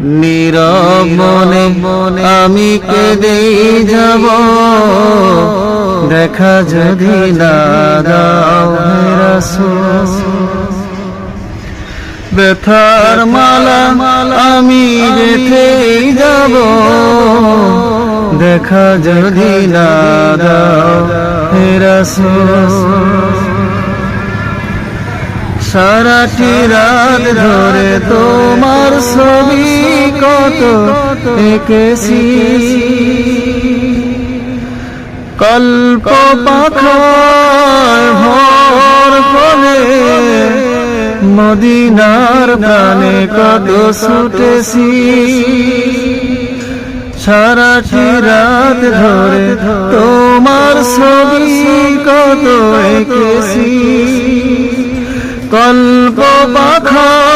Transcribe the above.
নীরব মনে আমি কেঁদেই যাব। দেখা যদি না দাও ব্যথার মালা আমি গেথেই যাব। দেখা যদি না দাও হে রাসূল। সারাটি রাত কত এঁকেছি কল্প পাখায় ভর মদিনার প্রাণে কত ছুটেছি। সারাটি রাত ধরে তোমার ছবি কত এঁকেছি। কল্প ভর